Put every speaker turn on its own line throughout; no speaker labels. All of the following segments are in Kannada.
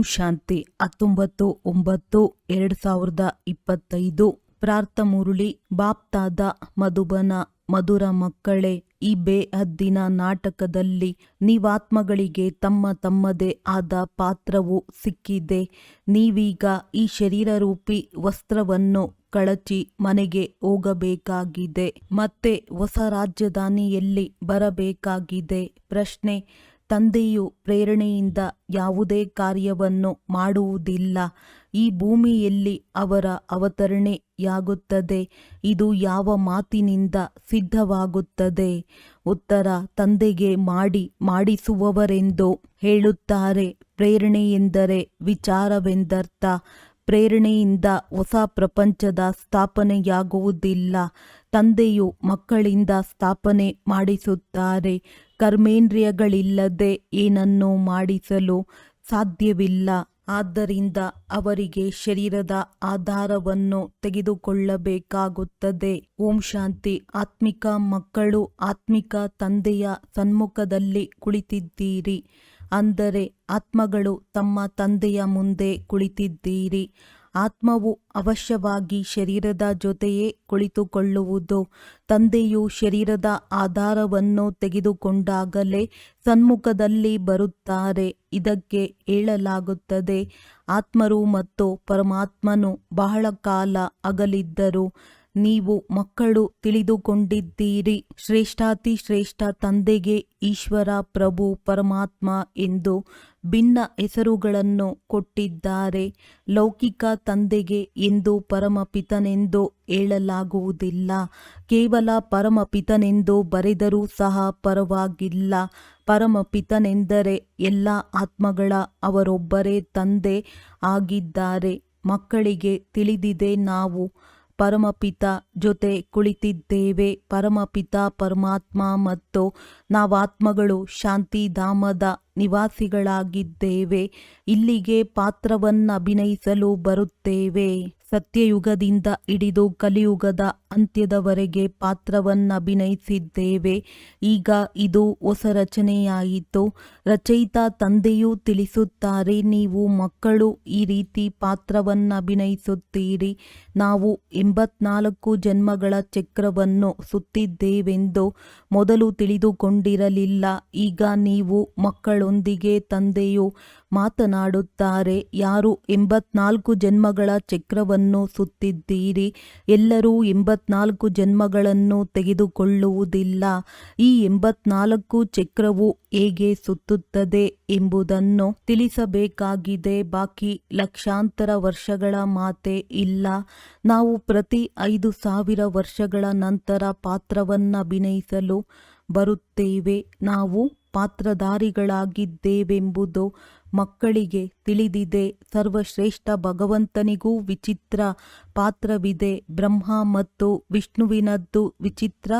ಓಂ ಶಾಂತಿ ಹತ್ತೊಂಬತ್ತು, ಒಂಬತ್ತು, ಎರಡು ಸಾವಿರದ ಇಪ್ಪತ್ತೈದು. ಪ್ರಾರ್ಥ ಮುರುಳಿ, ಬಾಪ್ತಾದ, ಮಧುಬನ, ಮಧುರ ಮಕ್ಕಳೇ, ಈ ಬೇಹದ್ದಿನ ನಾಟಕದಲ್ಲಿ ನೀವಾತ್ಮಗಳಿಗೆ ತಮ್ಮ ತಮ್ಮದೇ ಆದ ಪಾತ್ರವು ಸಿಕ್ಕಿದೆ. ನೀವೀಗ ಈ ಶರೀರರೂಪಿ ವಸ್ತ್ರವನ್ನು ಕಳಚಿ ಮನೆಗೆ ಹೋಗಬೇಕಾಗಿದೆ. ಮತ್ತೆ ಹೊಸ ರಾಜಧಾನಿಯಲ್ಲಿ ಬರಬೇಕಾಗಿದೆ. ಪ್ರಶ್ನೆ ತಂದೆಯು ಪ್ರೇರಣೆಯಿಂದ ಯಾವುದೇ ಕಾರ್ಯವನ್ನು ಮಾಡುವುದಿಲ್ಲ. ಈ ಭೂಮಿಯಲ್ಲಿ ಅವರ ಅವತರಣೆಯಾಗುತ್ತದೆ. ಇದು ಯಾವ ಮಾತಿನಿಂದ ಸಿದ್ಧವಾಗುತ್ತದೆ? ಉತ್ತರ, ತಂದೆಗೆ ಮಾಡಿ ಮಾಡಿಸುವವರೆಂದು ಹೇಳುತ್ತಾರೆ. ಪ್ರೇರಣೆ ಎಂದರೆ ವಿಚಾರವೆಂದರ್ಥ. ಪ್ರೇರಣೆಯಿಂದ ಹೊಸ ಪ್ರಪಂಚದ ಸ್ಥಾಪನೆಯಾಗುವುದಿಲ್ಲ. ತಂದೆಯು ಮಕ್ಕಳಿಂದ ಸ್ಥಾಪನೆ ಮಾಡಿಸುತ್ತಾರೆ. ಕರ್ಮೇಂದ್ರಿಯಗಳಿಲ್ಲದೆ ಏನನ್ನೂ ಮಾಡಿಸಲು ಸಾಧ್ಯವಿಲ್ಲ. ಆದ್ದರಿಂದ ಅವರಿಗೆ ಶರೀರದ ಆಧಾರವನ್ನು ತೆಗೆದುಕೊಳ್ಳಬೇಕಾಗುತ್ತದೆ. ಓಂ ಶಾಂತಿ. ಆತ್ಮಿಕ ಮಕ್ಕಳು ಆತ್ಮಿಕ ತಂದೆಯ ಸನ್ಮುಖದಲ್ಲಿ ಕುಳಿತಿದ್ದೀರಿ. ಅಂದರೆ ಆತ್ಮಗಳು ತಮ್ಮ ತಂದೆಯ ಮುಂದೆ ಕುಳಿತಿದ್ದೀರಿ. ಆತ್ಮವು ಅವಶ್ಯವಾಗಿ ಶರೀರದ ಜೊತೆಯೇ ಕುಳಿತುಕೊಳ್ಳುವುದು. ತಂದೆಯು ಶರೀರದ ಆಧಾರವನ್ನು ತೆಗೆದುಕೊಂಡಾಗಲೇ ಸನ್ಮುಖದಲ್ಲಿ ಬರುತ್ತಾರೆ. ಇದಕ್ಕೆ ಹೇಳಲಾಗುತ್ತದೆ, ಆತ್ಮರು ಮತ್ತು ಪರಮಾತ್ಮನು ಬಹಳ ಕಾಲ ಅಗಲಿದ್ದರು. ನೀವು ಮಕ್ಕಳು ತಿಳಿದುಕೊಂಡಿದ್ದೀರಿ. ಶ್ರೇಷ್ಠಾತಿ ಶ್ರೇಷ್ಠ ತಂದೆಗೆ ಈಶ್ವರ ಪ್ರಭು ಪರಮಾತ್ಮ ಎಂದು ಭಿನ್ನ ಹೆಸರುಗಳನ್ನು ಕೊಟ್ಟಿದ್ದಾರೆ. ಲೌಕಿಕ ತಂದೆಗೆ ಎಂದು ಪರಮಪಿತನೆಂದು ಹೇಳಲಾಗುವುದಿಲ್ಲ. ಕೇವಲ ಪರಮಪಿತನೆಂದು ಬರೆದರೂ ಸಹ ಪರವಾಗಿಲ್ಲ. ಪರಮಪಿತನೆಂದರೆ ಎಲ್ಲ ಆತ್ಮಗಳ ಅವರೊಬ್ಬರೇ ತಂದೆ ಆಗಿದ್ದಾರೆ. ಮಕ್ಕಳಿಗೆ ತಿಳಿದಿದೆ ನಾವು ಪರಮಪಿತ ಜೊತೆ ಕುಳಿತಿದ್ದೇವೆ. ಪರಮಪಿತ ಪರಮಾತ್ಮ ಮತ್ತು ನಾವಾತ್ಮಗಳು ಶಾಂತಿಧಾಮದ ನಿವಾಸಿಗಳಾಗಿದ್ದೇವೆ. ಇಲ್ಲಿಗೆ ಪಾತ್ರವನ್ನಭಿನಯಿಸಲು ಬರುತ್ತೇವೆ. ಸತ್ಯಯುಗದಿಂದ ಹಿಡಿದು ಕಲಿಯುಗದ ಅಂತ್ಯದವರೆಗೆ ಪಾತ್ರವನ್ನಭಿನಯಿಸಿದ್ದೇವೆ ಈಗ ಇದು ಹೊಸ ರಚನೆಯಾಯಿತು. ರಚಯಿತ ತಂದೆಯೂ ತಿಳಿಸುತ್ತಾರೆ, ನೀವು ಮಕ್ಕಳು, ಈ ರೀತಿ ಪಾತ್ರವನ್ನಭಿನಯಿಸುತ್ತೀರಿ ನಾವು ಎಂಬತ್ನಾಲ್ಕು ಜನ್ಮಗಳ ಚಕ್ರವನ್ನು ಸುತ್ತಿದ್ದೇವೆಂದು ಮೊದಲು ತಿಳಿದುಕೊಂಡಿರಲಿಲ್ಲ ಈಗ ನೀವು ಮಕ್ಕಳೊಂದಿಗೆ ತಂದೆಯು ಮಾತನಾಡುತ್ತಾರೆ. ಯಾರು ಎಂಬತ್ನಾಲ್ಕು ಜನ್ಮಗಳ ಚಕ್ರವನ್ನು ಸುತ್ತಿದ್ದೀರಿ. ಎಲ್ಲರೂ ಎಂಬತ್ನಾಲ್ಕು ಜನ್ಮಗಳನ್ನು ತೆಗೆದುಕೊಳ್ಳುವುದಿಲ್ಲ. ಈ ಎಂಬತ್ನಾಲ್ಕು ಚಕ್ರವು ಹೇಗೆ ಸುತ್ತುತ್ತದೆ ಎಂಬುದನ್ನು ತಿಳಿಸಬೇಕಾಗಿದೆ. ಬಾಕಿ ಲಕ್ಷಾಂತರ ವರ್ಷಗಳ ಮಾತೆ ಇಲ್ಲ. ನಾವು ಪ್ರತಿ ಐದು ಸಾವಿರ ವರ್ಷಗಳ ನಂತರ ಪಾತ್ರವನ್ನಭಿನಯಿಸಲು ಬರುತ್ತೇವೆ, ನಾವು ಪಾತ್ರಧಾರಿಗಳಾಗಿದ್ದೇವೆಂಬುದು ಮಕ್ಕಳಿಗೆ ತಿಳಿದಿದೆ. ಸರ್ವಶ್ರೇಷ್ಠ ಭಗವಂತನಿಗೂ ವಿಚಿತ್ರ ಪಾತ್ರವಿದೆ. ಬ್ರಹ್ಮ ಮತ್ತು ವಿಷ್ಣುವಿನದ್ದು ವಿಚಿತ್ರ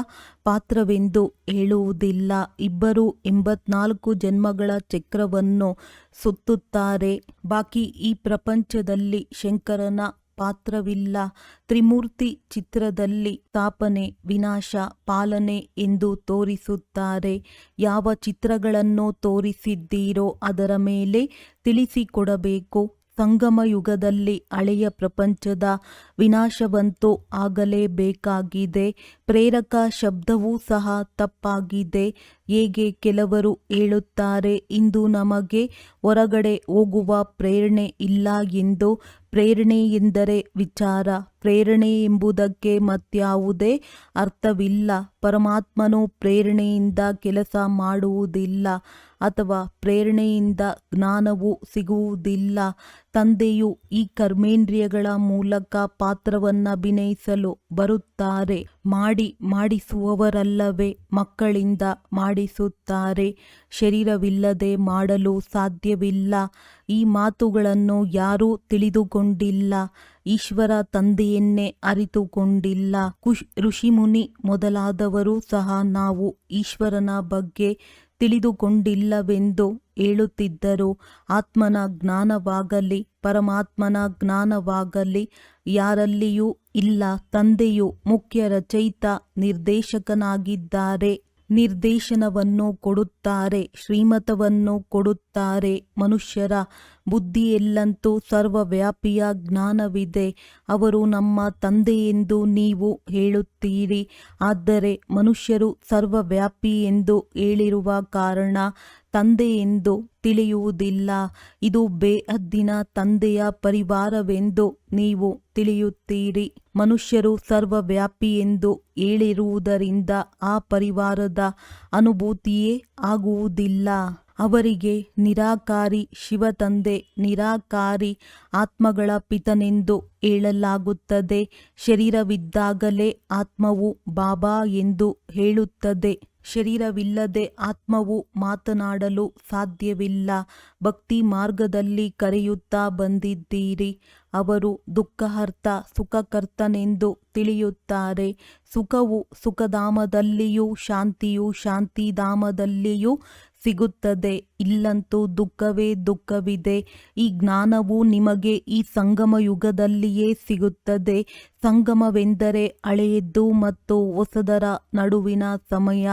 ಪಾತ್ರವೆಂದು ಹೇಳುವುದಿಲ್ಲ. ಇಬ್ಬರು ಎಂಬತ್ನಾಲ್ಕು ಜನ್ಮಗಳ ಚಕ್ರವನ್ನು ಸುತ್ತುತ್ತಾರೆ. ಬಾಕಿ ಈ ಪ್ರಪಂಚದಲ್ಲಿ ಶಂಕರನ ಪಾತ್ರವಿಲ್ಲ. ತ್ರಿಮೂರ್ತಿ ಚಿತ್ರದಲ್ಲಿ ಸ್ಥಾಪನೆ ವಿನಾಶ ಪಾಲನೆ ಎಂದು ತೋರಿಸುತ್ತಾರೆ. ಯಾವ ಚಿತ್ರಗಳನ್ನು ತೋರಿಸಿದ್ದೀರೋ ಅದರ ಮೇಲೆ ತಿಳಿಸಿಕೊಡಬೇಕು. ಸಂಗಮ ಯುಗದಲ್ಲಿ ಹಳೆಯ ಪ್ರಪಂಚದ ವಿನಾಶವಂತೂ ಆಗಲೇಬೇಕಾಗಿದೆ. ಪ್ರೇರಕ ಶಬ್ದವೂ ಸಹ ತಪ್ಪಾಗಿದೆ. ಹೇಗೆ ಕೆಲವರು ಹೇಳುತ್ತಾರೆ, ಇಂದು ನಮಗೆ ಹೊರಗಡೆ ಹೋಗುವ ಪ್ರೇರಣೆ ಇಲ್ಲ ಎಂದು. ಪ್ರೇರಣೆ ಎಂದರೆ ವಿಚಾರ. ಪ್ರೇರಣೆ ಎಂಬುದಕ್ಕೆ ಮತ್ಯಾವುದೇ ಅರ್ಥವಿಲ್ಲ. ಪರಮಾತ್ಮನು ಪ್ರೇರಣೆಯಿಂದ ಕೆಲಸ ಮಾಡುವುದಿಲ್ಲ. ಅಥವಾ ಪ್ರೇರಣೆಯಿಂದ ಜ್ಞಾನವು ಸಿಗುವುದಿಲ್ಲ. ತಂದೆಯು ಈ ಕರ್ಮೇಂದ್ರಿಯಗಳ ಮೂಲಕ ಪಾತ್ರವನ್ನಭಿನಯಿಸಲು ಬರುತ್ತಾರೆ. ಮಾಡಿ ಮಾಡಿಸುವವರಲ್ಲವೇ ಮಕ್ಕಳಿಂದ ಮಾಡಿಸುತ್ತಾರೆ. ಶರೀರವಿಲ್ಲದೆ ಮಾಡಲು ಸಾಧ್ಯವಿಲ್ಲ. ಈ ಮಾತುಗಳನ್ನು ಯಾರೂ ತಿಳಿದುಕೊಂಡಿಲ್ಲ. ಈಶ್ವರ ತಂದೆಯನ್ನೇ ಅರಿತುಕೊಂಡಿಲ್ಲ. ಖುಷ್ ಋಷಿಮುನಿ ಮೊದಲಾದವರು ಸಹ ನಾವು ಈಶ್ವರನ ಬಗ್ಗೆ ತಿಳಿದುಕೊಂಡಿಲ್ಲವೆಂದು ಹೇಳುತ್ತಿದ್ದರು ಆತ್ಮನ ಜ್ಞಾನವಾಗಲಿ ಪರಮಾತ್ಮನ ಜ್ಞಾನವಾಗಲಿ ಯಾರಲ್ಲಿಯೂ ಇಲ್ಲ ತಂದೆಯು ಮುಖ್ಯ ರಚಯಿತ ನಿರ್ದೇಶಕನಾಗಿದ್ದಾರೆ. ನಿರ್ದೇಶನವನ್ನು ಕೊಡುತ್ತಾರೆ, ಶ್ರೀಮತವನ್ನು ಕೊಡುತ್ತಾರೆ. ಮನುಷ್ಯರ ಬುದ್ಧಿಯಲ್ಲಂತೂ ಸರ್ವವ್ಯಾಪಿಯ ಜ್ಞಾನವಿದೆ. ಅವರು ನಮ್ಮ ತಂದೆ ಎಂದು ನೀವು ಹೇಳುತ್ತೀರಿ. ಆದರೆ ಮನುಷ್ಯರು ಸರ್ವವ್ಯಾಪಿ ಎಂದು ಹೇಳಿರುವ ಕಾರಣ ತಂದೆ ಎಂದು ತಿಳಿಯುವುದಿಲ್ಲ. ಇದು ಬೇಅದ್ದಿನ ತಂದೆಯ ಪರಿವಾರವೆಂದು ನೀವು ತಿಳಿಯುತ್ತೀರಿ. ಮನುಷ್ಯರು ಸರ್ವವ್ಯಾಪಿ ಎಂದು ಹೇಳಿರುವುದರಿಂದ ಆ ಪರಿವಾರದ ಅನುಭೂತಿಯೇ ಆಗುವುದಿಲ್ಲ. ಅವರಿಗೆ ನಿರಾಕಾರಿ ಶಿವತಂದೆ, ನಿರಾಕಾರಿ ಆತ್ಮಗಳ ಪಿತನೆಂದು ಹೇಳಲಾಗುತ್ತದೆ. ಶರೀರವಿದ್ದಾಗಲೇ ಆತ್ಮವು ಬಾಬಾ ಎಂದು ಹೇಳುತ್ತದೆ. ಶರೀರವಿಲ್ಲದೆ ಆತ್ಮವು ಮಾತನಾಡಲು ಸಾಧ್ಯವಿಲ್ಲ. ಭಕ್ತಿ ಮಾರ್ಗದಲ್ಲಿ ಕರೆಯುತ್ತಾ ಬಂದಿದ್ದೀರಿ. ಅವರು ದುಃಖಹರ್ತ, ಸುಖಕರ್ತನೆಂದು ತಿಳಿಯುತ್ತಾರೆ. ಸುಖವು ಸುಖಧಾಮದಲ್ಲಿಯೂ ಶಾಂತಿಯು ಶಾಂತಿಧಾಮದಲ್ಲಿಯೂ ಸಿಗುತ್ತದೆ. ಇಲ್ಲಂತೂ ದುಃಖವೇ ದುಃಖವಿದೆ. ಈ ಜ್ಞಾನವು ನಿಮಗೆ ಈ ಸಂಗಮ ಯುಗದಲ್ಲಿಯೇ ಸಿಗುತ್ತದೆ. ಸಂಗಮವೆಂದರೆ ಹಳೆಯದ್ದು ಮತ್ತು ಹೊಸದರ ನಡುವಿನ ಸಮಯ.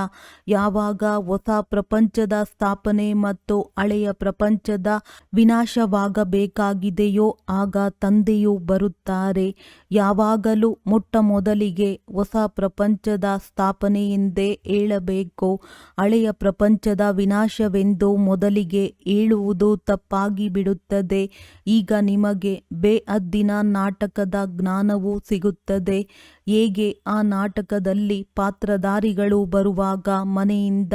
ಯಾವಾಗ ಹೊಸ ಪ್ರಪಂಚದ ಸ್ಥಾಪನೆ ಮತ್ತು ಹಳೆಯ ಪ್ರಪಂಚದ ವಿನಾಶವಾಗಬೇಕಾಗಿದೆಯೋ ಆಗ ತಂದೆಯು ಬರುತ್ತಾರೆ. ಯಾವಾಗಲೂ ಮೊಟ್ಟ ಮೊದಲಿಗೆ ಹೊಸ ಪ್ರಪಂಚದ ಸ್ಥಾಪನೆ ಎಂದೇ ಹೇಳಬೇಕು. ಹಳೆಯ ಪ್ರಪಂಚದ ವಿನಾಶವೆಂದು ಮೊದಲಿಗೆ ಹೇಳುವುದು ತಪ್ಪಾಗಿ ಬಿಡುತ್ತದೆ ಈಗ ನಿಮಗೆ ಬೇಅದ್ದಿನ ನಾಟಕದ ಜ್ಞಾನವು ಸಿಗುತ್ತದೆ. ಹೇಗೆ ಆ ನಾಟಕದಲ್ಲಿ ಪಾತ್ರಧಾರಿಗಳು ಬರುವಾಗ ಮನೆಯಿಂದ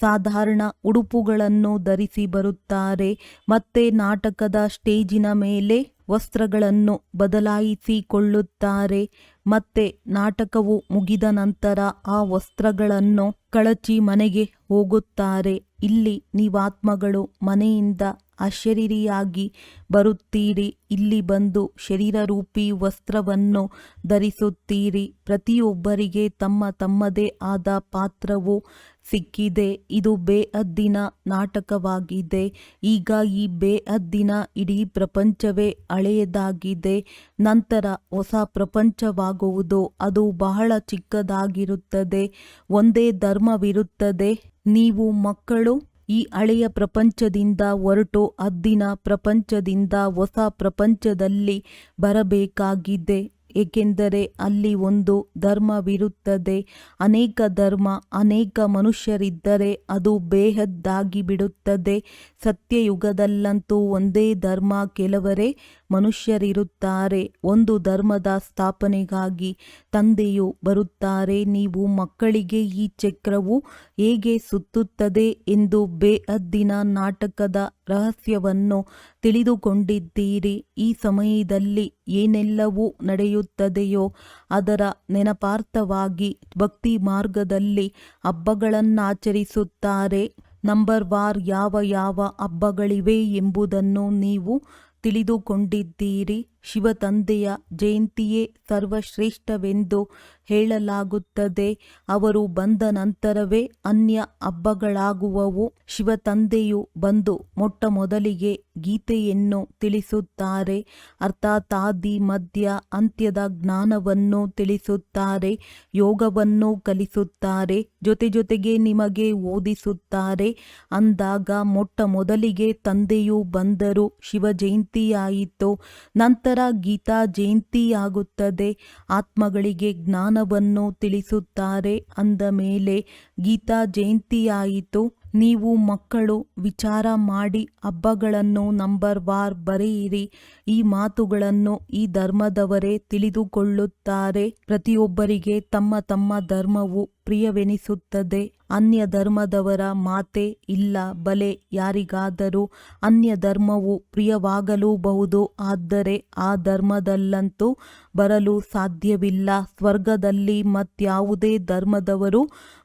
ಸಾಧಾರಣ ಉಡುಪುಗಳನ್ನು ಧರಿಸಿ ಬರುತ್ತಾರೆ, ಮತ್ತೆ ನಾಟಕದ ಸ್ಟೇಜಿನ ಮೇಲೆ ವಸ್ತ್ರಗಳನ್ನು ಬದಲಾಯಿಸಿಕೊಳ್ಳುತ್ತಾರೆ, ಮತ್ತೆ ನಾಟಕವು ಮುಗಿದ ನಂತರ ಆ ವಸ್ತ್ರಗಳನ್ನು ಕಳಚಿ ಮನೆಗೆ ಹೋಗುತ್ತಾರೆ. ಇಲ್ಲಿ ನೀವಾತ್ಮಗಳು ಮನೆಯಿಂದ ಅಶರೀರಿಯಾಗಿ ಬರುತ್ತೀರಿ. ಇಲ್ಲಿ ಬಂದು ಶರೀರರೂಪಿ ವಸ್ತ್ರವನ್ನು ಧರಿಸುತ್ತೀರಿ. ಪ್ರತಿಯೊಬ್ಬರಿಗೆ ತಮ್ಮ ತಮ್ಮದೇ ಆದ ಪಾತ್ರವು ಸಿಕ್ಕಿದೆ. ಇದು ಬೇಅದ್ದಿನ ನಾಟಕವಾಗಿದೆ. ಈಗ ಈ ಬೇಅದ್ದಿನ ಇಡೀ ಪ್ರಪಂಚವೇ ಹಳೆಯದಾಗಿದೆ. ನಂತರ ಹೊಸ ಪ್ರಪಂಚವಾಗುವುದು. ಅದು ಬಹಳ ಚಿಕ್ಕದಾಗಿರುತ್ತದೆ. ಒಂದೇ ಧರ್ಮವಿರುತ್ತದೆ. ನೀವು ಮಕ್ಕಳು, ಈ ಹಳೆಯ ಪ್ರಪಂಚದಿಂದ ಹೊರಟು ಅದ್ದಿನ ಪ್ರಪಂಚದಿಂದ ಹೊಸ ಪ್ರಪಂಚದಲ್ಲಿ ಬರಬೇಕಾಗಿದೆ. ಏಕೆಂದರೆ ಅಲ್ಲಿ ಒಂದು ಧರ್ಮವಿರುತ್ತದೆ. ಅನೇಕ ಧರ್ಮ, ಅನೇಕ ಮನುಷ್ಯರಿದ್ದರೆ ಅದು ಬೇಹದ್ದಾಗಿ ಬಿಡುತ್ತದೆ ಸತ್ಯಯುಗದಲ್ಲಂತೂ ಒಂದೇ ಧರ್ಮ. ಕೆಲವರೇ ಮನುಷ್ಯರಿರುತ್ತಾರೆ. ಒಂದು ಧರ್ಮದ ಸ್ಥಾಪನೆಗಾಗಿ ತಂದೆಯು ಬರುತ್ತಾರೆ. ನೀವು ಮಕ್ಕಳಿಗೆ ಈ ಚಕ್ರವು ಹೇಗೆ ಸುತ್ತುತ್ತದೆ ಎಂದು ಬೇಅದ್ದಿನ ನಾಟಕದ ರಹಸ್ಯವನ್ನು ತಿಳಿದುಕೊಂಡಿದ್ದೀರಿ. ಈ ಸಮಯದಲ್ಲಿ ಏನೆಲ್ಲವೂ ನಡೆಯುತ್ತದೆಯೋ ಅದರ ನೆನಪಾರ್ಥವಾಗಿ ಭಕ್ತಿ ಮಾರ್ಗದಲ್ಲಿ ಹಬ್ಬಗಳನ್ನಾಚರಿಸುತ್ತಾರೆ. ನಂಬರ್ ವಾರ್ ಯಾವ ಯಾವ ಹಬ್ಬಗಳಿವೆ ಎಂಬುದನ್ನು ನೀವು ತಿಳಿದುಕೊಂಡಿದ್ದೀರಿ. ಶಿವತಂದೆಯ ಜಯಂತಿಯೇ ಸರ್ವಶ್ರೇಷ್ಠವೆಂದು ಹೇಳಲಾಗುತ್ತದೆ. ಅವರು ಬಂದ ನಂತರವೇ ಅನ್ಯ ಹಬ್ಬಗಳಾಗುವವು. ಶಿವತಂದೆಯು ಬಂದು ಮೊಟ್ಟ ಮೊದಲಿಗೆ ಗೀತೆಯನ್ನು ತಿಳಿಸುತ್ತಾರೆ. ಅರ್ಥಾತ್ ಆದಿ ಮಧ್ಯ ಅಂತ್ಯದ ಜ್ಞಾನವನ್ನು ತಿಳಿಸುತ್ತಾರೆ. ಯೋಗವನ್ನು ಕಲಿಸುತ್ತಾರೆ. ಜೊತೆ ಜೊತೆಗೆ ನಿಮಗೆ ಓದಿಸುತ್ತಾರೆ. ಅಂದಾಗ ಮೊಟ್ಟ ಮೊದಲಿಗೆ ತಂದೆಯು ಬಂದರು ಶಿವ ಜಯಂತಿಯಾಯಿತು ನಂತರ ಗೀತಾ ಜಯಂತಿಯಾಗುತ್ತದೆ. ಆತ್ಮಗಳಿಗೆ ಜ್ಞಾನವನ್ನು ತಿಳಿಸುತ್ತಾರೆ. ಅಂದ ಮೇಲೆ ಗೀತಾ ಜಯಂತಿಯಾಯಿತು. ನೀವು ಮಕ್ಕಳು, ವಿಚಾರ ಮಾಡಿ ಹಬ್ಬಗಳನ್ನು ನಂಬರ್ ವಾರ್ ಬರೆಯಿರಿ. ಈ ಮಾತುಗಳನ್ನು ಈ ಧರ್ಮದವರೇ ತಿಳಿದುಕೊಳ್ಳುತ್ತಾರೆ. ಪ್ರತಿಯೊಬ್ಬರಿಗೆ ತಮ್ಮ ತಮ್ಮ ಧರ್ಮವು ಪ್ರಿಯವೆನಿಸುತ್ತದೆ. ಅನ್ಯ ಧರ್ಮದವರ ಮಾತೆ ಇಲ್ಲ. ಬಲೆ ಯಾರಿಗಾದರೂ ಅನ್ಯ ಧರ್ಮವು ಪ್ರಿಯವಾಗಲೂಬಹುದು. ಆದರೆ ಆ ಧರ್ಮದಲ್ಲಂತೂ ಬರಲು ಸಾಧ್ಯವಿಲ್ಲ. ಸ್ವರ್ಗದಲ್ಲಿ ಮತ್ಯಾವುದೇ ಧರ್ಮದವರು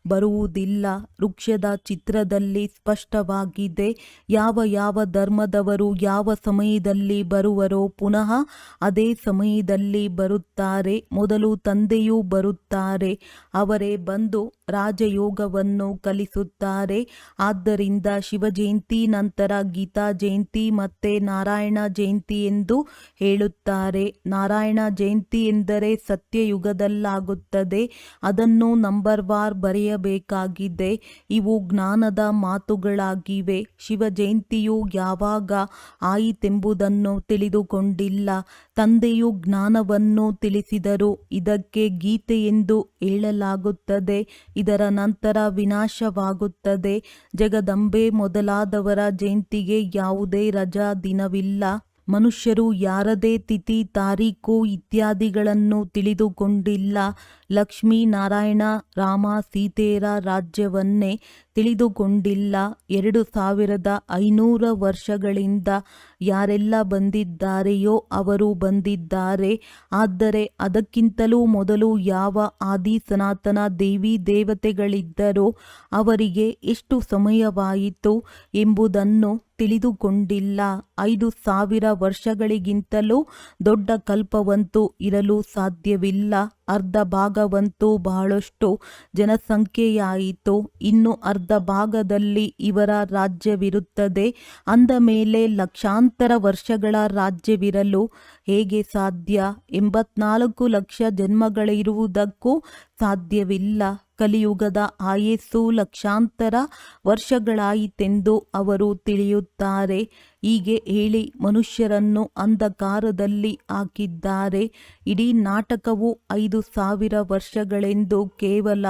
ಬರುವುದಿಲ್ಲ. ವೃಕ್ಷದ ಚಿತ್ರದಲ್ಲಿ ಸ್ಪಷ್ಟವಾಗಿದೆ. ಯಾವ ಯಾವ ಧರ್ಮದವರು ಯಾವ ಸಮಯದಲ್ಲಿ ಬರುವರೋ ಪುನಃ ಅದೇ ಸಮಯದಲ್ಲಿ ಬರುತ್ತಾರೆ. ಮೊದಲು ತಂದೆಯೂ ಬರುತ್ತಾರೆ. ಅವರೇ ಬಂದು ತಂದು ರಾಜಯೋಗವನ್ನು ಕಲಿಸುತ್ತಾರೆ. ಆದ್ದರಿಂದ ಶಿವ ಜಯಂತಿ ನಂತರ ಗೀತಾ ಜಯಂತಿ ಮತ್ತೆ ನಾರಾಯಣ ಜಯಂತಿ ಎಂದು ಹೇಳುತ್ತಾರೆ. ನಾರಾಯಣ ಜಯಂತಿ ಎಂದರೆ ಸತ್ಯಯುಗದಲ್ಲಾಗುತ್ತದೆ. ಅದನ್ನು ನಂಬರ್ ವಾರ್ ಬರೆಯಬೇಕಾಗಿದೆ. ಇವು ಜ್ಞಾನದ ಮಾತುಗಳಾಗಿವೆ. ಶಿವ ಜಯಂತಿಯು ಯಾವಾಗ ಆಯಿತೆಂಬುದನ್ನು ತಿಳಿದುಕೊಂಡಿಲ್ಲ. ತಂದೆಯು ಜ್ಞಾನವನ್ನು ತಿಳಿಸಿದರು. ಇದಕ್ಕೆ ಗೀತೆ ಎಂದು ಹೇಳಲಾಗುತ್ತದೆ. ಇದರ ನಂತರ ವಿನಾಶವಾಗುತ್ತದೆ. ಜಗದಂಬೆ ಮೊದಲಾದವರ ಜಯಂತಿಗೆ ಯಾವುದೇ ರಜಾ ದಿನವಿಲ್ಲ. ಮನುಷ್ಯರು ಯಾರದೇ ತಿಥಿ, ತಾರೀಕು ಇತ್ಯಾದಿಗಳನ್ನು ತಿಳಿದುಕೊಂಡಿಲ್ಲ. ಲಕ್ಷ್ಮೀ ನಾರಾಯಣ ರಾಮ ಸೀತೆಯರ ರಾಜ್ಯವನ್ನೇ ತಿಳಿದುಕೊಂಡಿಲ್ಲ. ಎರಡು ಸಾವಿರದ ಐನೂರ ವರ್ಷಗಳಿಂದ ಯಾರೆಲ್ಲ ಬಂದಿದ್ದಾರೆಯೋ ಅವರು ಬಂದಿದ್ದಾರೆ. ಆದರೆ ಅದಕ್ಕಿಂತಲೂ ಮೊದಲು ಯಾವ ಆದಿ ಸನಾತನ ದೇವಿ ದೇವತೆಗಳಿದ್ದರೋ ಅವರಿಗೆ ಎಷ್ಟು ಸಮಯವಾಯಿತು ಎಂಬುದನ್ನು ತಿಳಿದುಕೊಂಡಿಲ್ಲ. ಐದು ಸಾವಿರ ವರ್ಷಗಳಿಗಿಂತಲೂ ದೊಡ್ಡ ಕಲ್ಪವಂತೂ ಇರಲು ಸಾಧ್ಯವಿಲ್ಲ. ಅರ್ಧ ಭಾಗವಂತೂ ಬಹಳಷ್ಟು ಜನಸಂಖ್ಯೆಯಾಯಿತು. ಇನ್ನು ಅರ್ಧ ಭಾಗದಲ್ಲಿ ಇವರ ರಾಜ್ಯವಿರುತ್ತದೆ. ಅಂದ ಮೇಲೆ ಲಕ್ಷಾಂತರ ವರ್ಷಗಳ ರಾಜ್ಯವಿರಲು ಹೇಗೆ ಸಾಧ್ಯ? ಎಂಬತ್ನಾಲ್ಕು ಲಕ್ಷ ಜನ್ಮಗಳಿರುವುದಕ್ಕೂ ಸಾಧ್ಯವಿಲ್ಲ. ಕಲಿಯುಗದ ಆಯಸ್ಸು ಲಕ್ಷಾಂತರ ವರ್ಷಗಳಾಯಿತೆಂದು ಅವರು ತಿಳಿಯುತ್ತಾರೆ. ಹೀಗೆ ಹೇಳಿ ಮನುಷ್ಯರನ್ನು ಅಂಧಕಾರದಲ್ಲಿ ಹಾಕಿದ್ದಾರೆ. ಇಡೀ ನಾಟಕವು ಐದು ಸಾವಿರ ವರ್ಷಗಳೆಂದು ಕೇವಲ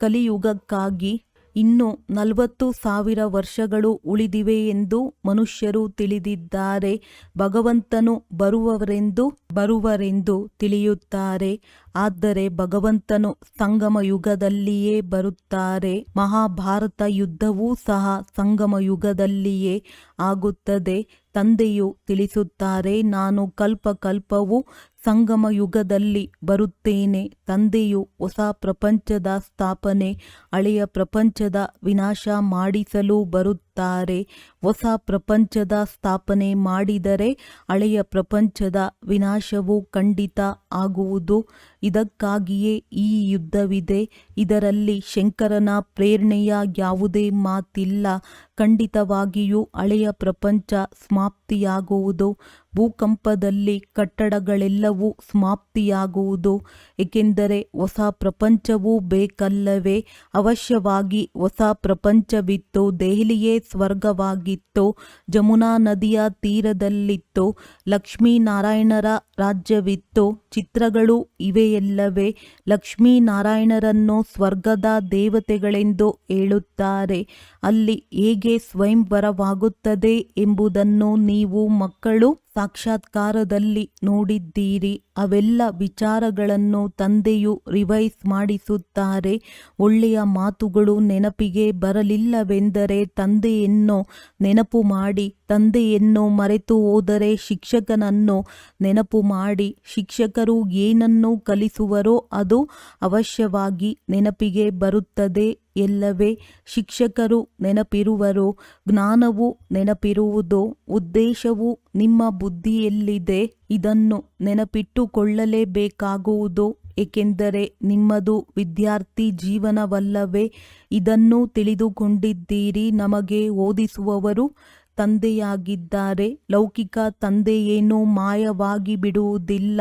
ಕಲಿಯುಗಕ್ಕಾಗಿ ಇನ್ನು ನಲವತ್ತು ಸಾವಿರ ವರ್ಷಗಳು ಉಳಿದಿವೆ ಎಂದು ಮನುಷ್ಯರು ತಿಳಿದಿದ್ದಾರೆ. ಭಗವಂತನು ಬರುವವರೆಂದು ಬರುವರೆಂದು ತಿಳಿಯುತ್ತಾರೆ. ಆದರೆ ಭಗವಂತನು ಸಂಗಮ ಯುಗದಲ್ಲಿಯೇ ಬರುತ್ತಾರೆ. ಮಹಾಭಾರತ ಯುದ್ಧವೂ ಸಹ ಸಂಗಮ ಯುಗದಲ್ಲಿಯೇ ಆಗುತ್ತದೆ. ತಂದೆಯು ತಿಳಿಸುತ್ತಾರೆ, ನಾನು ಕಲ್ಪ ಕಲ್ಪವು ಸಂಗಮ ಯುಗದಲ್ಲಿ ಬರುತ್ತೇನೆ. ತಂದೆಯು ಹೊಸ ಪ್ರಪಂಚದ ಸ್ಥಾಪನೆ, ಹಳೆಯ ಪ್ರಪಂಚದ ವಿನಾಶ ಮಾಡಿಸಲು ಬರುತ್ತಾರೆ. ಹೊಸ ಪ್ರಪಂಚದ ಸ್ಥಾಪನೆ ಮಾಡಿದರೆ ಹಳೆಯ ಪ್ರಪಂಚದ ವಿನಾಶವು ಖಂಡಿತ ಆಗುವುದು. ಇದಕ್ಕಾಗಿಯೇ ಈ ಯುದ್ಧವಿದೆ. ಇದರಲ್ಲಿ ಶಂಕರನ ಪ್ರೇರಣೆಯ ಯಾವುದೇ ಮಾತಿಲ್ಲ. ಖಂಡಿತವಾಗಿಯೂ ಹಳೆಯ ಪ್ರಪಂಚ ಸಮಾಪ್ತಿಯಾಗುವುದು. ಭೂಕಂಪದಲ್ಲಿ ಕಟ್ಟಡಗಳೆಲ್ಲವೂ ಸಮಾಪ್ತಿಯಾಗುವುದು. ಏಕೆಂದರೆ ಹೊಸ ಪ್ರಪಂಚವೂ ಬೇಕಲ್ಲವೇ? ಅವಶ್ಯವಾಗಿ ಹೊಸ ಪ್ರಪಂಚವಿತ್ತು, ದೆಹಲಿಯೇ ಸ್ವರ್ಗವಾಗಿತ್ತು, ಜಮುನಾ ನದಿಯ ತೀರದಲ್ಲಿತ್ತು, ಲಕ್ಷ್ಮೀನಾರಾಯಣರ ರಾಜ್ಯವಿತ್ತು, ಚಿತ್ರಗಳು ಇವೆಯಲ್ಲವೇ? ಲಕ್ಷ್ಮೀನಾರಾಯಣರನ್ನು ಸ್ವರ್ಗದ ದೇವತೆಗಳೆಂದು ಹೇಳುತ್ತಾರೆ. ಅಲ್ಲಿ ಹೇಗೆ ಸ್ವಯಂವರವಾಗುತ್ತದೆ ಎಂಬುದನ್ನು ನೀವು ಮಕ್ಕಳು ಸಾಕ್ಷಾತ್ಕಾರದಲ್ಲಿ ನೋಡಿದ್ದೀರಿ, ಅವೆಲ್ಲ ವಿಚಾರಗಳನ್ನು ತಂದೆಯು ರಿವೈಸ್ ಮಾಡಿಸುತ್ತಾರೆ. ಒಳ್ಳೆಯ ಮಾತುಗಳು ನೆನಪಿಗೆ ಬರಲಿಲ್ಲವೆಂದರೆ ತಂದೆಯನ್ನು ನೆನಪು ಮಾಡಿ, ತಂದೆಯನ್ನು ಮರೆತು ಹೋದರೆ ಶಿಕ್ಷಕನನ್ನು ನೆನಪು ಮಾಡಿ, ಶಿಕ್ಷಕರು ಏನನ್ನು ಕಲಿಸುವರೋ ಅದು ಅವಶ್ಯವಾಗಿ ನೆನಪಿಗೆ ಬರುತ್ತದೆ. ಎಲ್ಲವೇ ಶಿಕ್ಷಕರು ನೆನಪಿರುವರು, ಜ್ಞಾನವು ನೆನಪಿರುವುದು, ಉದ್ದೇಶವು ನಿಮ್ಮ ಬುದ್ಧಿಯಲ್ಲಿದೆ, ಇದನ್ನು ನೆನಪಿಟ್ಟುಕೊಳ್ಳಲೇಬೇಕಾಗುವುದು, ಏಕೆಂದರೆ ನಿಮ್ಮದು ವಿದ್ಯಾರ್ಥಿ ಜೀವನವಲ್ಲವೇ, ಇದನ್ನು ತಿಳಿದುಕೊಂಡಿದ್ದೀರಿ, ನಮಗೆ ಓದಿಸುವವರು ತಂದೆಯಾಗಿದ್ದಾರೆ. ಲೌಕಿಕ ತಂದೆಯೇನೂ ಮಾಯವಾಗಿ ಬಿಡುವುದಿಲ್ಲ.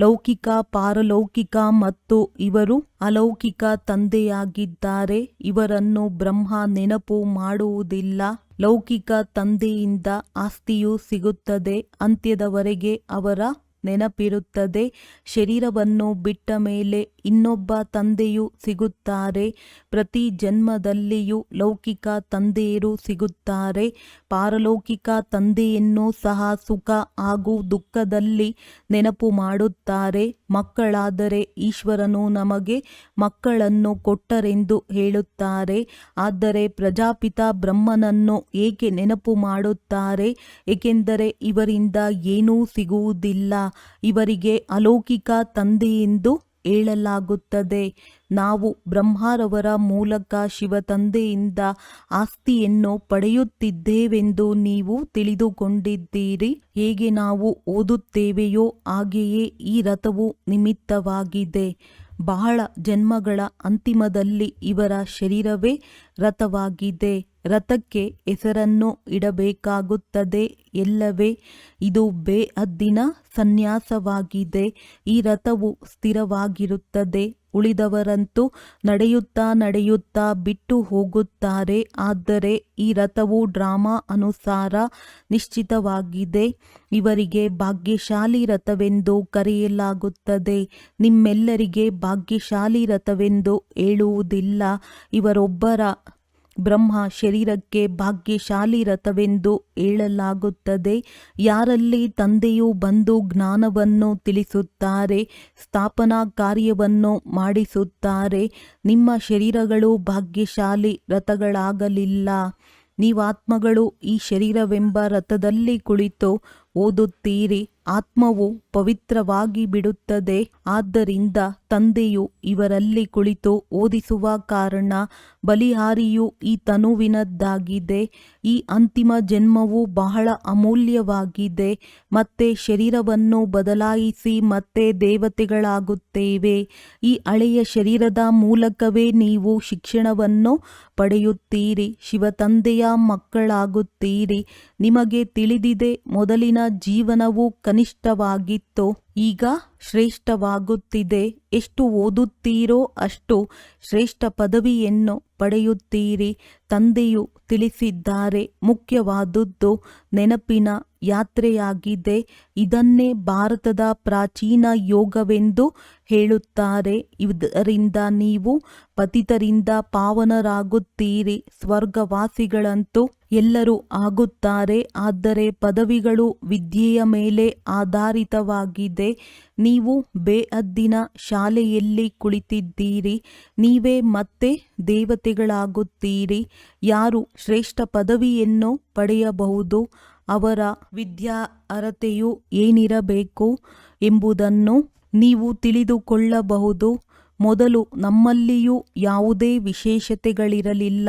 ಲೌಕಿಕ, ಪಾರಲೌಕಿಕ ಮತ್ತು ಇವರು ಅಲೌಕಿಕ ತಂದೆಯಾಗಿದ್ದಾರೆ. ಇವರನ್ನು ಬ್ರಹ್ಮ ನೆನಪು ಮಾಡುವುದಿಲ್ಲ. ಲೌಕಿಕ ತಂದೆಯಿಂದ ಆಸ್ತಿಯು ಸಿಗುತ್ತದೆ. ಅಂತ್ಯದವರೆಗೆ ಅವರ ನೆನಪಿರುತ್ತದೆ. ಶರೀರವನ್ನು ಬಿಟ್ಟ ಮೇಲೆ ಇನ್ನೊಬ್ಬ ತಂದೆಯು ಸಿಗುತ್ತಾರೆ. ಪ್ರತಿ ಜನ್ಮದಲ್ಲಿಯೂ ಲೌಕಿಕ ತಂದೆಯರು ಸಿಗುತ್ತಾರೆ. ಪಾರಲೌಕಿಕ ತಂದೆಯನ್ನು ಸಹ ಸುಖ ಹಾಗೂ ದುಃಖದಲ್ಲಿ ನೆನಪು ಮಾಡುತ್ತಾರೆ. ಮಕ್ಕಳಾದರೆ ಈಶ್ವರನು ನಮಗೆ ಮಕ್ಕಳನ್ನು ಕೊಟ್ಟರೆಂದು ಹೇಳುತ್ತಾರೆ. ಆದರೆ ಪ್ರಜಾಪಿತ ಬ್ರಹ್ಮನನ್ನು ಏಕೆ ನೆನಪು ಮಾಡುತ್ತಾರೆ? ಏಕೆಂದರೆ ಇವರಿಂದ ಏನೂ ಸಿಗುವುದಿಲ್ಲ. ಇವರಿಗೆ ಅಲೌಕಿಕ ತಂದೆಯೆಂದು ಹೇಳಲಾಗುತ್ತದೆ. ನಾವು ಬ್ರಹ್ಮರವರ ಮೂಲಕ ಶಿವ ತಂದೆಯಿಂದ ಆಸ್ತಿಯನ್ನು ಪಡೆಯುತ್ತಿದ್ದೇವೆಂದು ನೀವು ತಿಳಿದುಕೊಂಡಿದ್ದೀರಿ. ಹೇಗೆ ನಾವು ಓದುತ್ತೇವೆಯೋ ಹಾಗೆಯೇ ಈ ರಥವು ನಿಮಿತ್ತವಾಗಿದೆ. ಬಹಳ ಜನ್ಮಗಳ ಅಂತಿಮದಲ್ಲಿ ಇವರ ಶರೀರವೇ ರಥವಾಗಿದೆ. ರಥಕ್ಕೆ ಹೆಸರನ್ನು ಇಡಬೇಕಾಗುತ್ತದೆ ಎಲ್ಲವೇ. ಇದು ಬೇಹದ್ದಿನ ಸನ್ಯಾಸವಾಗಿದೆ. ಈ ರಥವು ಸ್ಥಿರವಾಗಿರುತ್ತದೆ. ಉಳಿದವರಂತೂ ನಡೆಯುತ್ತಾ ನಡೆಯುತ್ತಾ ಬಿಟ್ಟು ಹೋಗುತ್ತಾರೆ. ಆದರೆ ಈ ರಥವು ಡ್ರಾಮಾ ಅನುಸಾರ ನಿಶ್ಚಿತವಾಗಿದೆ. ಇವರಿಗೆ ಭಾಗ್ಯಶಾಲಿ ರಥವೆಂದು ಕರೆಯಲಾಗುತ್ತದೆ. ನಿಮ್ಮೆಲ್ಲರಿಗೆ ಭಾಗ್ಯಶಾಲಿ ರಥವೆಂದು ಹೇಳುವುದಿಲ್ಲ. ಇವರೊಬ್ಬರ ಬ್ರಹ್ಮ ಶರೀರಕ್ಕೆ ಭಾಗ್ಯಶಾಲಿ ರಥವೆಂದು ಹೇಳಲಾಗುತ್ತದೆ. ಯಾರಲ್ಲಿ ತಂದೆಯು ಬಂದು ಜ್ಞಾನವನ್ನು ತಿಳಿಸುತ್ತಾರೆ, ಸ್ಥಾಪನಾ ಕಾರ್ಯವನ್ನು ಮಾಡಿಸುತ್ತಾರೆ. ನಿಮ್ಮ ಶರೀರಗಳು ಭಾಗ್ಯಶಾಲಿ ರಥಗಳಾಗಲಿಲ್ಲ. ನೀವಾತ್ಮಗಳು ಈ ಶರೀರವೆಂಬ ರಥದಲ್ಲಿ ಕುಳಿತು ಓದುತ್ತೀರಿ. ಆತ್ಮವು ಪವಿತ್ರವಾಗಿ ಬಿಡುತ್ತದೆ. ಆದ್ದರಿಂದ ತಂದೆಯು ಇವರಲ್ಲಿ ಕುಳಿತು ಓದಿಸುವ ಕಾರಣ ಬಲಿಹಾರಿಯು ಈ ತನುವಿನದ್ದಾಗಿದೆ. ಈ ಅಂತಿಮ ಜನ್ಮವು ಬಹಳ ಅಮೂಲ್ಯವಾಗಿದೆ. ಮತ್ತೆ ಶರೀರವನ್ನು ಬದಲಾಯಿಸಿ ಮತ್ತೆ ದೇವತೆಗಳಾಗುತ್ತೇವೆ. ಈ ಹಳೆಯ ಶರೀರದ ಮೂಲಕವೇ ನೀವು ಶಿಕ್ಷಣವನ್ನು ಪಡೆಯುತ್ತೀರಿ. ಶಿವತಂದೆಯ ಮಕ್ಕಳಾಗುತ್ತೀರಿ. ನಿಮಗೆ ತಿಳಿದಿದೆ, ಮೊದಲಿನ ಜೀವನವು ಕನಿಷ್ಠವಾಗಿತ್ತು ಈಗ ಶ್ರೇಷ್ಠವಾಗುತ್ತಿದೆ. ಎಷ್ಟು ಓದುತ್ತೀರೋ ಅಷ್ಟು ಶ್ರೇಷ್ಠ ಪದವಿಯನ್ನು ಪಡೆಯುತ್ತೀರಿ. ತಂದೆಯು ತಿಳಿಸಿದ್ದಾರೆ, ಮುಖ್ಯವಾದದ್ದು ನೆನಪಿನ ಯಾತ್ರೆಯಾಗಿದೆ. ಇದನ್ನೇ ಭಾರತದ ಪ್ರಾಚೀನ ಯೋಗವೆಂದು ಹೇಳುತ್ತಾರೆ. ಇದರಿಂದ ನೀವು ಪತಿತರಿಂದ ಪಾವನರಾಗುತ್ತೀರಿ. ಸ್ವರ್ಗವಾಸಿಗಳಂತೂ ಎಲ್ಲರೂ ಆಗುತ್ತಾರೆ. ಆದರೆ ಪದವಿಗಳು ವಿದ್ಯೆಯ ಮೇಲೆ ಆಧಾರಿತವಾಗಿದೆ ನೀವು ಬೇಅದ್ದಿನ ಶಾಲೆಯಲ್ಲಿ ಕುಳಿತಿದ್ದೀರಿ, ನೀವೇ ಮತ್ತೆ ದೇವತೆಗಳಾಗುತ್ತೀರಿ. ಯಾರು ಶ್ರೇಷ್ಠ ಪದವಿಯನ್ನು ಪಡೆಯಬಹುದು, ಅವರ ವಿದ್ಯಾ ಅರ್ಹತೆಯು ಏನಿರಬೇಕು ಎಂಬುದನ್ನು ನೀವು ತಿಳಿದುಕೊಳ್ಳಬಹುದು. ಮೊದಲು ನಮ್ಮಲ್ಲಿಯೂ ಯಾವುದೇ ವಿಶೇಷತೆಗಳಿರಲಿಲ್ಲ.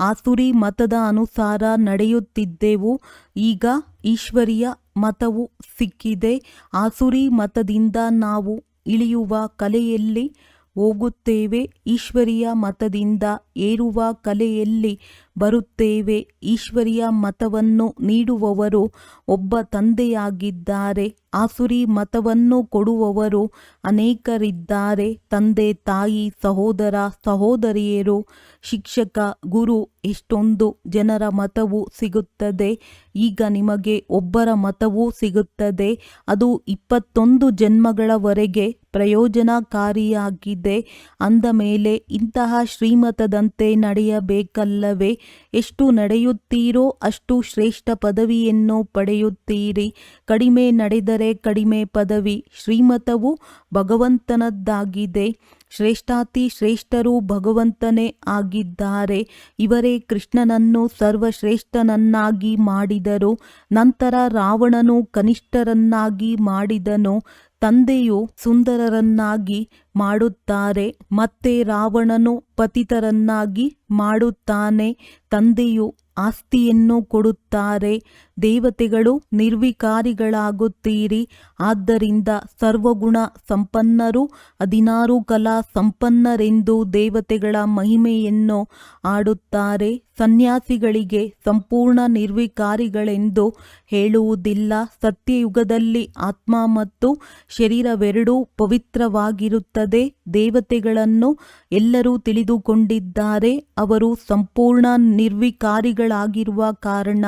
ಆಸುರಿ ಮತದ ಅನುಸಾರ ನಡೆಯುತ್ತಿದ್ದೆವು. ಈಗ ಈಶ್ವರಿಯ ಮತವು ಸಿಕ್ಕಿದೆ. ಆಸುರಿ ಮತದಿಂದ ನಾವು ಇಳಿಯುವ ಕಲೆಯಲ್ಲಿ ಹೋಗುತ್ತೇವೆ. ಈಶ್ವರಿಯ ಮತದಿಂದ ಏರುವ ಕಲೆಯಲ್ಲಿ ಬರುತ್ತೇವೆ. ಈಶ್ವರಿಯ ಮತವನ್ನು ನೀಡುವವರು ಒಬ್ಬ ತಂದೆಯಾಗಿದ್ದಾರೆ. ಆಸುರಿ ಮತವನ್ನು ಕೊಡುವವರು ಅನೇಕರಿದ್ದಾರೆ. ತಂದೆ, ತಾಯಿ, ಸಹೋದರ, ಸಹೋದರಿಯರು, ಶಿಕ್ಷಕ, ಗುರು, ಎಷ್ಟೊಂದು ಜನರ ಮತವು ಸಿಗುತ್ತದೆ. ಈಗ ನಿಮಗೆ ಒಬ್ಬರ ಮತವೂ ಸಿಗುತ್ತದೆ. ಅದು ಇಪ್ಪತ್ತೊಂದು ಜನ್ಮಗಳವರೆಗೆ ಪ್ರಯೋಜನಕಾರಿಯಾಗಿದೆ. ಅಂದ ಮೇಲೆ ಇಂತಹ ಶ್ರೀಮತದಂತೆ ನಡೆಯಬೇಕಲ್ಲವೇ? ಎಷ್ಟು ನಡೆಯುತ್ತೀರೋ ಅಷ್ಟು ಶ್ರೇಷ್ಠ ಪದವಿಯನ್ನು ಪಡೆಯುತ್ತೀರಿ. ಕಡಿಮೆ ನಡೆದರೆ ಕಡಿಮೆ ಪದವಿ. ಶ್ರೀಮತವು ಭಗವಂತನದ್ದಾಗಿದೆ. ಶ್ರೇಷ್ಠಾತಿ ಶ್ರೇಷ್ಠರು ಭಗವಂತನೇ ಆಗಿದ್ದಾರೆ. ಇವರೇ ಕೃಷ್ಣನನ್ನು ಸರ್ವಶ್ರೇಷ್ಠನನ್ನಾಗಿ ಮಾಡಿದರು. ನಂತರ ರಾವಣನು ಕನಿಷ್ಠರನ್ನಾಗಿ ಮಾಡಿದನು. ತಂದೆಯು ಸುಂದರರನ್ನಾಗಿ ಮಾಡುತ್ತಾರೆ ಮತ್ತೆ ರಾವಣನು ಪತಿತರನ್ನಾಗಿ ಮಾಡುತ್ತಾನೆ ತಂದೆಯು ಆಸ್ತಿಯನ್ನು ಕೊಡುತ್ತಾರೆ ದೇವತೆಗಳು ನಿರ್ವಿಕಾರಿಗಳಾಗುತ್ತೀರಿ ಆದ್ದರಿಂದ ಸರ್ವಗುಣ ಸಂಪನ್ನರು ಹದಿನಾರು ಕಲಾ ಸಂಪನ್ನರೆಂದು ದೇವತೆಗಳ ಮಹಿಮೆಯನ್ನು ಆಡುತ್ತಾರೆ. ಸನ್ಯಾಸಿಗಳಿಗೆ ಸಂಪೂರ್ಣ ನಿರ್ವಿಕಾರಿಗಳೆಂದು ಹೇಳುವುದಿಲ್ಲ. ಸತ್ಯಯುಗದಲ್ಲಿ ಆತ್ಮ ಮತ್ತು ಶರೀರವೆರಡೂ ಪವಿತ್ರವಾಗಿರುತ್ತದೆ. ದೇವತೆಗಳನ್ನು ಎಲ್ಲರೂ ತಿಳಿದುಕೊಂಡಿದ್ದಾರೆ. ಅವರು ಸಂಪೂರ್ಣ ನಿರ್ವಿಕಾರಿಗಳಾಗಿರುವ ಕಾರಣ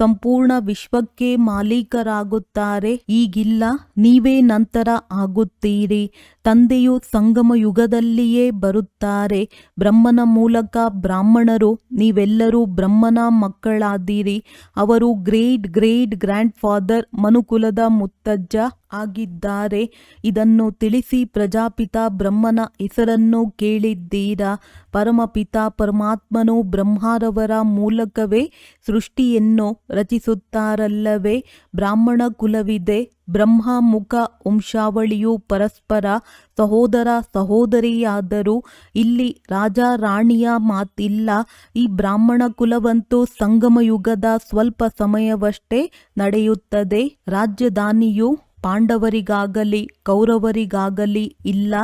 ಸಂಪೂರ್ಣ ವಿಶ್ವಕ್ಕೆ ಮಾಲೀಕರಾಗುತ್ತಾರೆ. ಈಗಿಲ್ಲ, ನೀವೇ ನಂತರ ಆಗುತ್ತೀರಿ. ತಂದೆಯು ಸಂಗಮ ಯುಗದಲ್ಲಿಯೇ ಬರುತ್ತಾರೆ. ಬ್ರಹ್ಮನ ಮೂಲಕ ಬ್ರಾಹ್ಮಣರು, ನೀವೆಲ್ಲರೂ ಬ್ರಹ್ಮನ ಮಕ್ಕಳಾದಿರಿ. ಅವರು ಗ್ರೇಟ್ ಗ್ರೇಟ್, ಗ್ರ್ಯಾಂಡ್ ಫಾದರ್ ಮನುಕುಲದ ಮುತ್ತಜ್ಜ. ಆಗಿದ್ದಾರೆ. ಇದನ್ನು ತಿಳಿಸಿ ಪ್ರಜಾಪಿತ ಬ್ರಹ್ಮನ ಹೆಸರನ್ನು ಕೇಳಿದ್ದೀರಾ? ಪರಮಪಿತ ಪರಮಾತ್ಮನು ಬ್ರಹ್ಮಾರವರ ಮೂಲಕವೇ ಸೃಷ್ಟಿಯನ್ನು ರಚಿಸುತ್ತಾರಲ್ಲವೇ? ಬ್ರಾಹ್ಮಣ ಕುಲವಿದೆ. ಬ್ರಹ್ಮ ಮುಖ ವಂಶಾವಳಿಯು ಪರಸ್ಪರ ಸಹೋದರ ಸಹೋದರಿಯಾದರೂ ಇಲ್ಲಿ ರಾಜ ರಾಣಿಯ ಮಾತಿಲ್ಲ. ಈ ಬ್ರಾಹ್ಮಣ ಕುಲವಂತೂ ಸಂಗಮಯುಗದ ಸ್ವಲ್ಪ ಸಮಯವಷ್ಟೇ ನಡೆಯುತ್ತದೆ. ರಾಜಧಾನಿಯು ಪಾಂಡವರಿಗಾಗಲಿ, ಕೌರವರಿಗಾಗಲಿ ಇಲ್ಲ,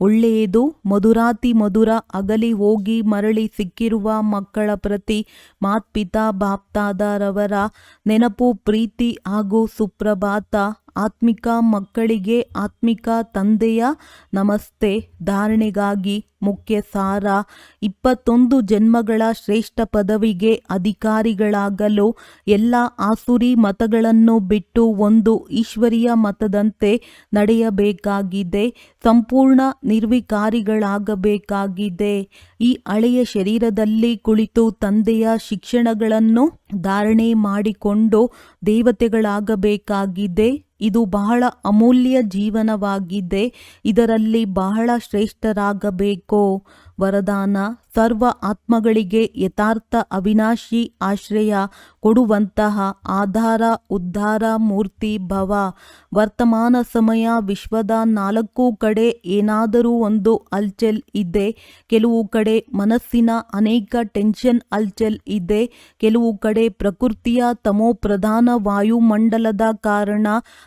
ಒಳ್ಳೆಯದು ಮಧುರಾತಿ ಮಧುರ ಅಗಲಿ ಹೋಗಿ ಮರಳಿ ಸಿಕ್ಕಿರುವ ಮಕ್ಕಳ ಪ್ರತಿ ಮಾತ್ಪಿತಾ ಬಾಪ್ತಾದರವರ ನೆನಪು, ಪ್ರೀತಿ ಹಾಗೂ ಸುಪ್ರಭಾತ ಆತ್ಮಿಕ ಮಕ್ಕಳಿಗೆ ಆತ್ಮಿಕ ತಂದೆಯ ನಮಸ್ತೆ. ಧಾರಣೆಗಾಗಿ ಮುಖ್ಯ ಸಾರ ಇಪ್ಪತ್ತೊಂದು ಜನ್ಮಗಳ ಶ್ರೇಷ್ಠ ಪದವಿಗೆ ಅಧಿಕಾರಿಗಳಾಗಲು ಎಲ್ಲ ಆಸುರಿ ಮತಗಳನ್ನು ಬಿಟ್ಟು ಒಂದು ಈಶ್ವರೀಯ ಮತದಂತೆ ನಡೆಯಬೇಕಾಗಿದೆ. ಸಂಪೂರ್ಣ ನಿರ್ವಿಕಾರಿಗಳಾಗಬೇಕಾಗಿದೆ. ಈ ಹಳೆಯ ಶರೀರದಲ್ಲಿ ಕುಳಿತು ತಂದೆಯ ಶಿಕ್ಷಣಗಳನ್ನು ಧಾರಣೆ ಮಾಡಿಕೊಂಡು ದೇವತೆಗಳಾಗಬೇಕಾಗಿದೆ. ಇದು ಬಹಳ ಅಮೂಲ್ಯ ಜೀವನವಾಗಿದೆ ಇದರಲ್ಲಿ ಬಹಳ ಶ್ರೇಷ್ಠರಾಗಬೇಕು. ವರದಾನ ಸರ್ವ ಆತ್ಮಗಳಿಗೆ ಯಥಾರ್ಥ ಅವಿನಾಶಿ ಆಶ್ರಯ ಕೊಡುವಂತಹ ಆಧಾರ, ಉದ್ಧಾರ, ಮೂರ್ತಿ, ಭವ. ವರ್ತಮಾನ ಸಮಯ ವಿಶ್ವದ ನಾಲ್ಕು ಕಡೆ ಏನಾದರೂ ಒಂದು ಅಲ್ಚಲ್ ಇದೆ, ಕೆಲವು ಕಡೆ ಮನಸ್ಸಿನ ಅನೇಕ ಟೆನ್ಷನ್ ಅಲ್ಚಲ್ ಇದೆ, ಕೆಲವು ಕಡೆ ಪ್ರಕೃತಿಯ ತಮೋ ಪ್ರಧಾನ ವಾಯುಮಂಡಲದ ಕಾರಣ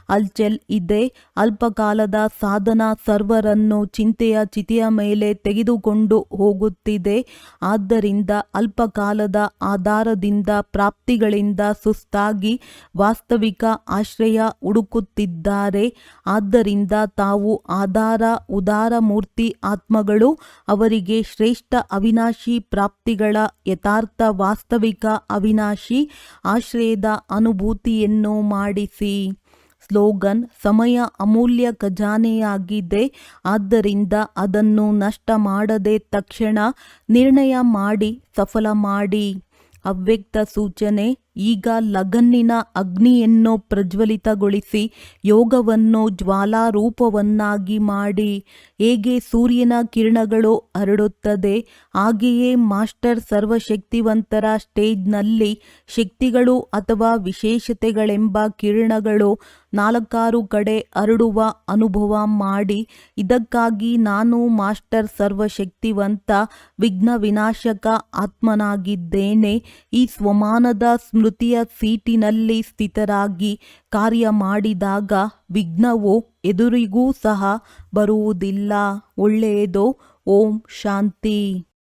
ಅಲ್ಚಲ್ ಇದೆ. ಅಲ್ಪಕಾಲದ ಸಾಧನ ಸರ್ವರನ್ನು ಚಿಂತೆಯ ಚಿತಿಯ ಮೇಲೆ ತೆಗೆದುಕೊಂಡು ಹೋಗುತ್ತಿದೆ. ಆದ್ದರಿಂದ ಅಲ್ಪಕಾಲದ ಆಧಾರದಿಂದ ಪ್ರಾಪ್ತಿಗಳಿಂದ ಸುಸ್ತಾಗಿ ವಾಸ್ತವಿಕ ಆಶ್ರಯ ಹುಡುಕುತ್ತಿದ್ದಾರೆ. ಆದ್ದರಿಂದ ತಾವು ಆಧಾರ, ಉದಾರ ಮೂರ್ತಿ ಆತ್ಮಗಳು ಅವರಿಗೆ ಶ್ರೇಷ್ಠ ಅವಿನಾಶಿ ಪ್ರಾಪ್ತಿಗಳ ಯಥಾರ್ಥ ವಾಸ್ತವಿಕ ಅವಿನಾಶಿ ಆಶ್ರಯದ ಅನುಭೂತಿಯನ್ನು ಮಾಡಿಸಿ. ಸ್ಲೋಗನ್, ಸಮಯ ಅಮೂಲ್ಯ ಖಜಾನೆಯಾಗಿದೆ. ಆದ್ದರಿಂದ ಅದನ್ನು ನಷ್ಟ ಮಾಡದೆ ತಕ್ಷಣ ನಿರ್ಣಯ ಮಾಡಿ, ಸಫಲ ಮಾಡಿ. ಅವ್ಯಕ್ತ ಸೂಚನೆ ಈಗ ಲಗನ್ನಿನ ಅಗ್ನಿಯನ್ನು ಪ್ರಜ್ವಲಿತಗೊಳಿಸಿ ಯೋಗವನ್ನು ಜ್ವಾಲಾರೂಪವನ್ನಾಗಿ ಮಾಡಿ. ಹೇಗೆ ಸೂರ್ಯನ ಕಿರಣಗಳು ಹರಡುತ್ತದೆ, ಹಾಗೆಯೇ ಮಾಸ್ಟರ್ ಸರ್ವಶಕ್ತಿವಂತರ ಸ್ಟೇಜ್ನಲ್ಲಿ ಶಕ್ತಿಗಳು ಅಥವಾ ವಿಶೇಷತೆಗಳೆಂಬ ಕಿರಣಗಳು ನಾಲ್ಕಾರು ಕಡೆ ಹರಡುವ ಅನುಭವ ಮಾಡಿ. ಇದಕ್ಕಾಗಿ ನಾನು ಮಾಸ್ಟರ್ ಸರ್ವಶಕ್ತಿವಂತ ವಿಘ್ನ ವಿನಾಶಕ ಆತ್ಮನಾಗಿದ್ದೇನೆ. ಈ ಸ್ವಮಾನದ ಸ್ಮೃತಿಯ ಸೀಟಿನಲ್ಲಿ ಸ್ಥಿತರಾಗಿ ಕಾರ್ಯ ಮಾಡಿದಾಗ ವಿಘ್ನವು ಎದುರಿಗೂ ಸಹ ಬರುವುದಿಲ್ಲ. ಒಳ್ಳೆಯದು? ಓಂ ಶಾಂತಿ.